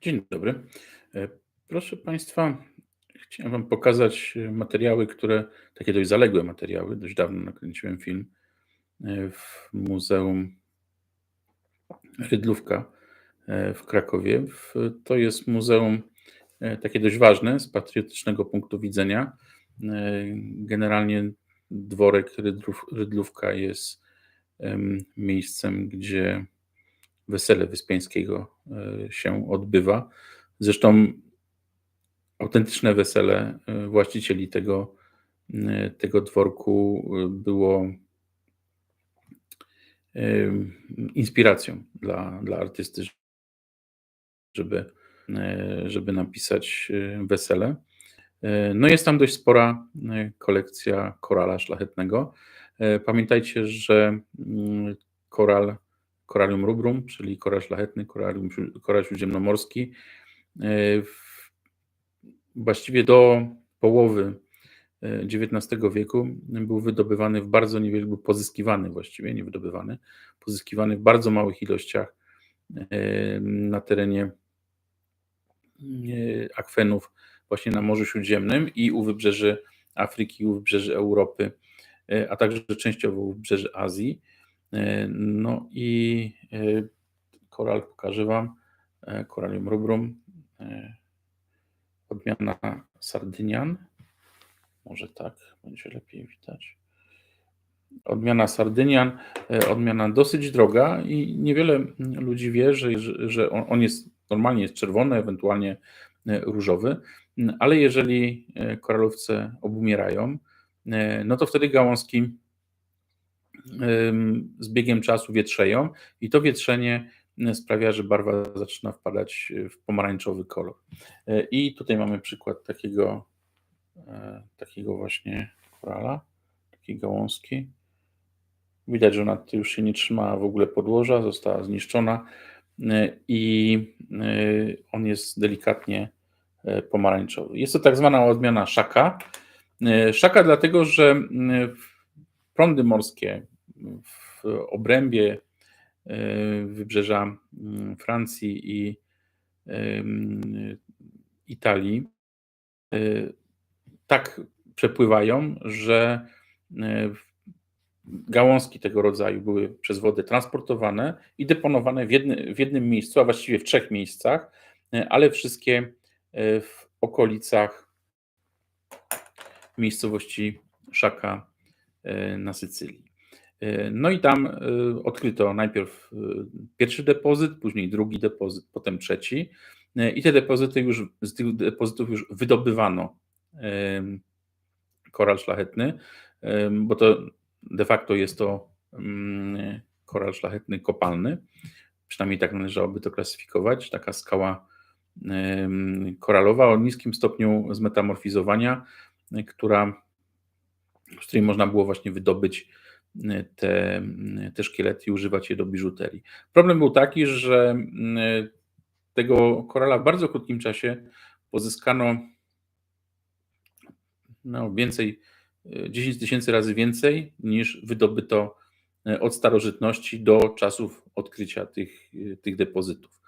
Dzień dobry. E, Proszę Państwa, chciałem Wam pokazać e, materiały, które, takie dość zaległe materiały. Dość dawno nakręciłem film e, w Muzeum Rydlówka w Krakowie. To jest muzeum takie dość ważne z patriotycznego punktu widzenia. Generalnie dworek Rydlów, Rydlówka jest em, miejscem, gdzie wesele Wyspiańskiego e, się odbywa. Zresztą autentyczne wesele e, właścicieli tego, e, tego dworku było inspiracją dla, dla artysty, żeby, żeby napisać wesele. No jest tam dość spora kolekcja korala szlachetnego. Pamiętajcie, że mm, koral, koralium rubrum, czyli koral szlachetny, koralium, koral śródziemnomorski, e, właściwie do połowy e, XIX wieku był wydobywany w bardzo niewielu, był pozyskiwany właściwie, nie wydobywany, pozyskiwany w bardzo małych ilościach e, na terenie akwenów właśnie na Morzu Śródziemnym i u wybrzeży Afryki, u wybrzeży Europy, a także częściowo u wybrzeży Azji. E, No i e, koral pokażę Wam, e, koralium rubrum, odmiana Sardynian, może tak będzie lepiej widać. Odmiana Sardynian, odmiana dosyć droga i niewiele ludzi wie, że, że- on, on jest normalnie jest czerwony, ewentualnie różowy, ale jeżeli koralowce obumierają, no to wtedy gałązki z biegiem czasu wietrzeją i to wietrzenie m, sprawia, że barwa zaczyna wpadać e, w pomarańczowy kolor. E, I tutaj mamy przykład takiego, takiego właśnie korala, takiej gałązki. Widać, że ona już się nie trzymała w ogóle podłoża, została zniszczona i on jest delikatnie pomarańczowy. Jest to tak zwana odmiana szaka. Szaka dlatego, że m, prądy morskie w obrębie e, wybrzeża m, Francji i Italii e, tak przepływają, że e, gałązki tego rodzaju były przez wodę transportowane i deponowane w, jedny, w jednym miejscu, a właściwie w trzech miejscach, ale wszystkie w okolicach miejscowości Szaka na Sycylii. E, No i tam e, odkryto najpierw e, pierwszy depozyt, później drugi depozyt, potem trzeci. E, I te depozyty już, z tych depozytów już wydobywano koral szlachetny, bo to de facto jest to mm, koral szlachetny kopalny. Przynajmniej tak należałoby to klasyfikować. Taka skała koralowa o niskim stopniu zmetamorfizowania, e, która, z której można było właśnie wydobyć e, te, te szkielety i używać je do biżuterii. Problem był taki, że mm, tego korala w bardzo krótkim czasie pozyskano no, więcej, e, 10 tysięcy razy więcej niż wydobyto od starożytności do czasów odkrycia tych, tych depozytów.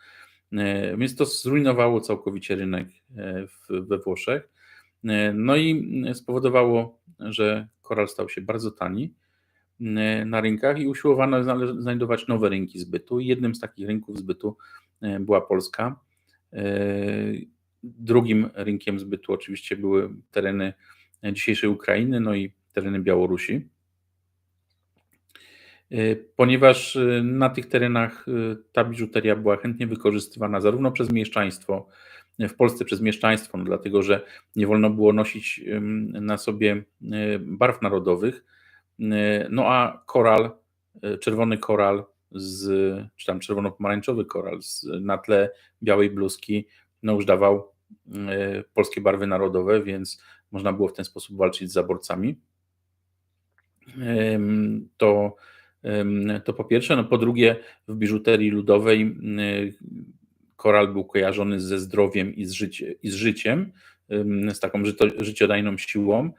Więc to zrujnowało całkowicie rynek we Włoszech. No i spowodowało, że koral stał się bardzo tani e, na rynkach i usiłowano znajdować nowe rynki zbytu. Jednym z takich rynków zbytu e, była Polska. E, Drugim rynkiem zbytu oczywiście były tereny dzisiejszej Ukrainy, no i tereny Białorusi. E, Ponieważ e, na tych terenach e, ta biżuteria była chętnie wykorzystywana zarówno przez mieszczaństwo, e, w Polsce przez mieszczaństwo, no dlatego że nie wolno było nosić na sobie e, barw narodowych, e, no a koral, e, czerwony koral, z, czy tam czerwono-pomarańczowy koral z, na tle białej bluzki, no już dawał polskie barwy narodowe, więc można było w ten sposób walczyć z zaborcami. To, to po pierwsze. No po drugie, w biżuterii ludowej y, koral był kojarzony ze zdrowiem i z, życie, i z życiem, em, z taką życiodajną siłą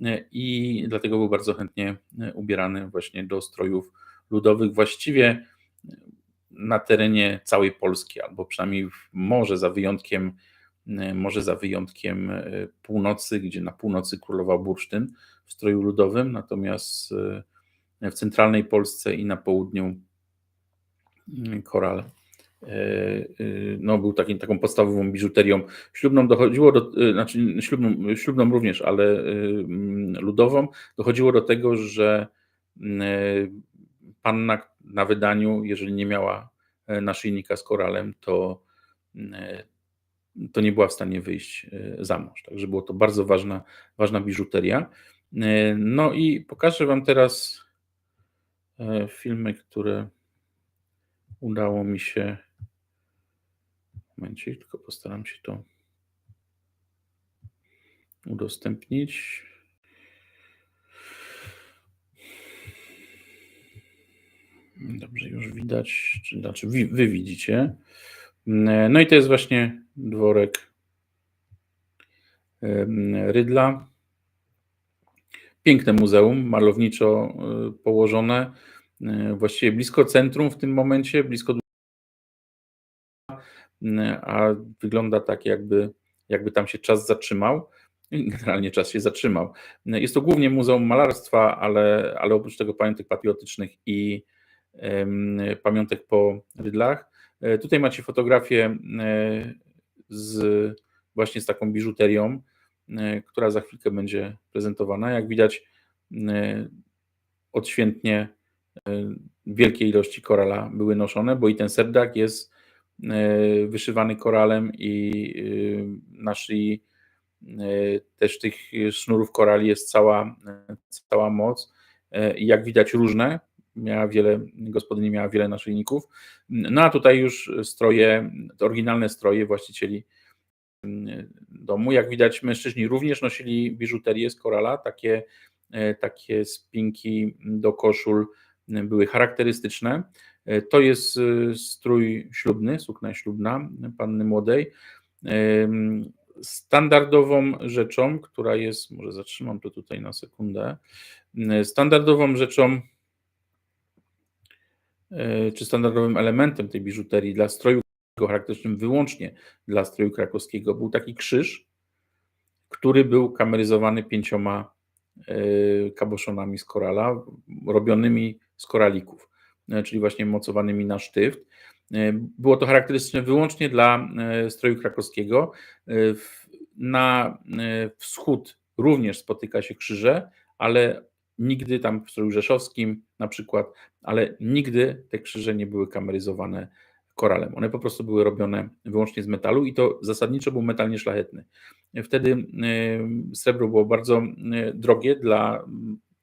y, i dlatego był bardzo chętnie y, ubierany właśnie do strojów ludowych. Właściwie na terenie całej Polski, albo przynajmniej może za wyjątkiem, może za wyjątkiem północy, gdzie na północy królował bursztyn w stroju ludowym, natomiast w centralnej Polsce i na południu koral no, był takim, taką podstawową biżuterią ślubną. Dochodziło do, znaczy ślubną, ślubną również, ale ludową. Dochodziło do tego, że panna na wydaniu, jeżeli nie miała naszyjnika z koralem, to, to nie była w stanie wyjść za mąż. Także było to bardzo ważna, ważna biżuteria. No i pokażę Wam teraz filmy, które udało mi się. Momencik, tylko postaram się to udostępnić. Dobrze, już widać, czy znaczy wy widzicie. No i to jest właśnie dworek Rydla. Piękne muzeum, malowniczo y, położone, y, właściwie blisko centrum w tym momencie, blisko a wygląda tak, jakby, jakby tam się czas zatrzymał. Generalnie czas się zatrzymał. Jest to głównie Muzeum Malarstwa, ale, ale oprócz tego pamiątek patriotycznych i pamiątek po Rydlach. E, tutaj macie fotografię e, z, właśnie z taką biżuterią, e, która za chwilkę będzie prezentowana. Jak widać, odświętnie wielkie ilości korala były noszone, bo i ten serdak jest wyszywany koralem i na szyi też tych sznurów korali jest cała, cała moc. I jak widać różne, miała wiele, gospodyni miała wiele naszyjników. No a tutaj już stroje, oryginalne stroje właścicieli domu. Jak widać, mężczyźni również nosili biżuterię z korala, takie, e, takie spinki do koszul były charakterystyczne. E, to jest e, strój ślubny, sukna ślubna panny młodej. Standardową rzeczą, która jest, może zatrzymam to tutaj na sekundę, standardową rzeczą E, czy standardowym elementem tej biżuterii dla stroju charakterystycznym wyłącznie dla stroju krakowskiego był taki krzyż, który był kameryzowany pięcioma e, kaboszonami z korala, robionymi z koralików, e, czyli właśnie mocowanymi na sztyft. Było to charakterystyczne wyłącznie dla stroju krakowskiego. Na wschód również spotyka się krzyże, ale nigdy tam w stroju rzeszowskim na przykład, ale nigdy te krzyże nie były kameryzowane koralem. One po prostu były robione wyłącznie z metalu i to zasadniczo był metal nieszlachetny. Wtedy e, srebro było bardzo e, drogie dla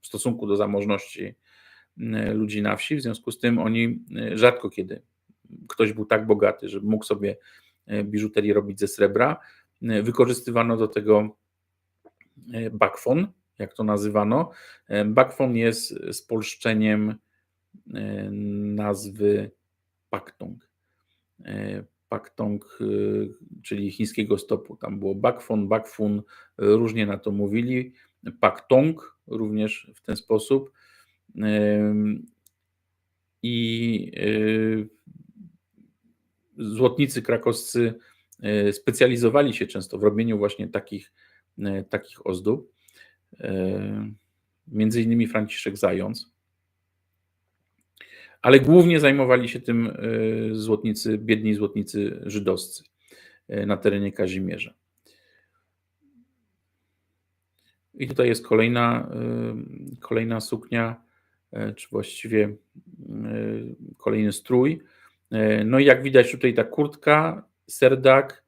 w stosunku do zamożności e, ludzi na wsi, w związku z tym oni rzadko kiedy ktoś był tak bogaty, że mógł sobie biżuterię robić ze srebra. Wykorzystywano do tego bakwon, jak to nazywano. Bakfon jest spolszczeniem nazwy Paktong. E, Paktong, e, czyli chińskiego stopu. Tam było Bakfon, Bakfun, różnie na to mówili. Paktong również w ten sposób. I złotnicy krakowscy specjalizowali się często w robieniu właśnie takich, takich ozdób. E, między innymi Franciszek Zając, ale głównie zajmowali się tym e, złotnicy, biedni złotnicy żydowscy e, na terenie Kazimierza. I tutaj jest kolejna, kolejna suknia, czy właściwie kolejny strój. No i jak widać tutaj ta kurtka, serdak,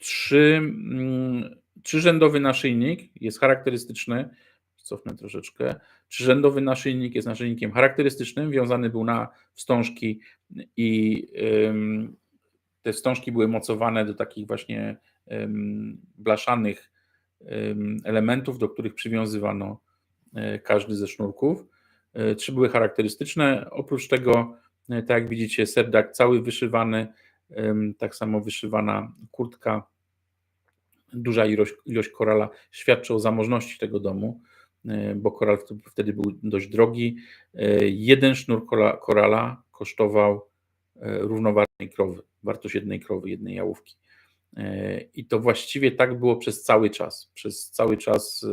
trzy mm, Trzyrzędowy naszyjnik jest charakterystyczny, cofnę troszeczkę. Trzyrzędowy naszyjnik jest naszyjnikiem charakterystycznym, wiązany był na wstążki i te wstążki były mocowane do takich właśnie blaszanych elementów, do których przywiązywano e, każdy ze sznurków. E, trzy były charakterystyczne. Oprócz tego, e, tak jak widzicie, serdak cały wyszywany, tak samo wyszywana kurtka duża ilość, ilość korala świadczy o zamożności tego domu, bo koral wtedy był dość drogi. E, jeden sznur korala kosztował e, równoważnej krowy, wartość jednej krowy, jednej jałówki. E, I to właściwie tak było przez cały czas. Przez cały czas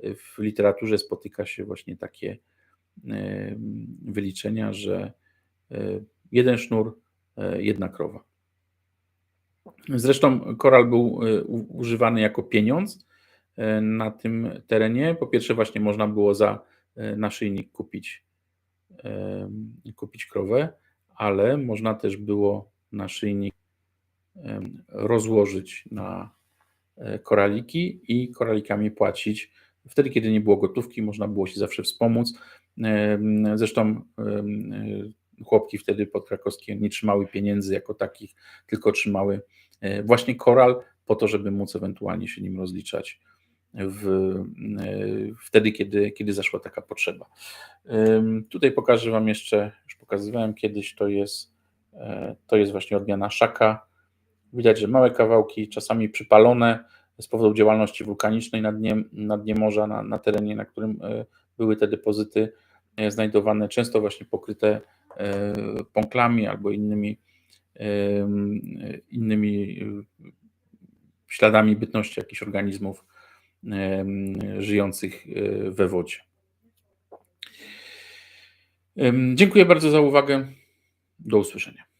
e, w literaturze spotyka się właśnie takie e, wyliczenia, że e, jeden sznur, e, jedna krowa. Zresztą koral był e, używany jako pieniądz e, na tym terenie. Po pierwsze, właśnie można było za e, naszyjnik kupić, e, kupić krowę, ale można też było naszyjnik rozłożyć na e, koraliki i koralikami płacić. Wtedy, kiedy nie było gotówki, można było się zawsze wspomóc. Zresztą e, chłopki wtedy podkrakowskie nie trzymały pieniędzy jako takich, tylko trzymały e, właśnie koral po to, żeby móc ewentualnie się nim rozliczać w, e, wtedy, kiedy, kiedy zaszła taka potrzeba. Tutaj pokażę Wam jeszcze, już pokazywałem kiedyś, to jest, e, to jest właśnie odmiana szaka. Widać, że małe kawałki, czasami przypalone z powodu działalności wulkanicznej na dnie, na dnie morza, na, na terenie, na którym e, były te depozyty znajdowane, często właśnie pokryte pąklami albo innymi, innymi śladami bytności jakichś organizmów żyjących e, we wodzie. Dziękuję bardzo za uwagę. Do usłyszenia.